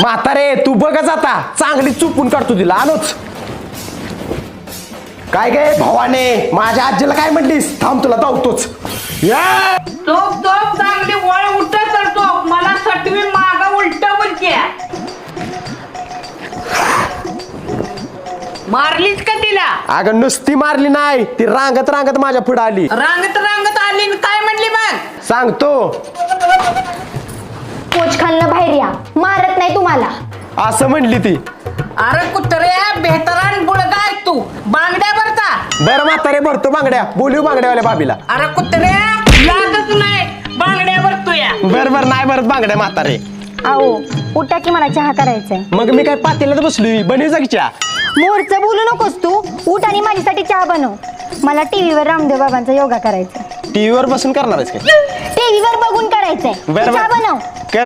म्हातारे तू बघच आता. चांगली चुपून काढतो तिला. आलोच. काय गे भावाने माझ्या आजीला काय म्हटलीस थांब तुला धावतोच या! चांगली वळ उलट मला सटवी माग उलट बोलते मारलीच का तिला? अगं नुसती मारली नाही. ती रांगत रांगत माझ्या पुढे आली. रांगत रांगत आली न काय म्हणली मग? सांगतो. कोच खालनं बाहेर या. मारत नाही तुम्हाला. असं म्हणली ती. अरे कुत्र्या बेहतरान बुळगा आहे तू. बांगड्या भरता. बरं म्हातारे भरतो बांगड्या. बोलू बांगड्यावाल्या बाबीला. अरे कुत्र्या लागत नाही. बांगड्या भरतोय बर बर नाही भरत बांगड्या म्हातारे. आओ उठा की मला चहा करायचंय. मग मी काय पातेल्यात बसलोय? बनवी जागच्या मोरचं बोलू नकोस तू. उठ आणि माझ्यासाठी चहा बनव. मला टीव्हीवर रामदेव बाबांचा योगा करायचा. टीव्हीवर बसून करणार आहेस काय? टीव्हीवर बघून करायचंय. बरं, चहा बरं. बनव.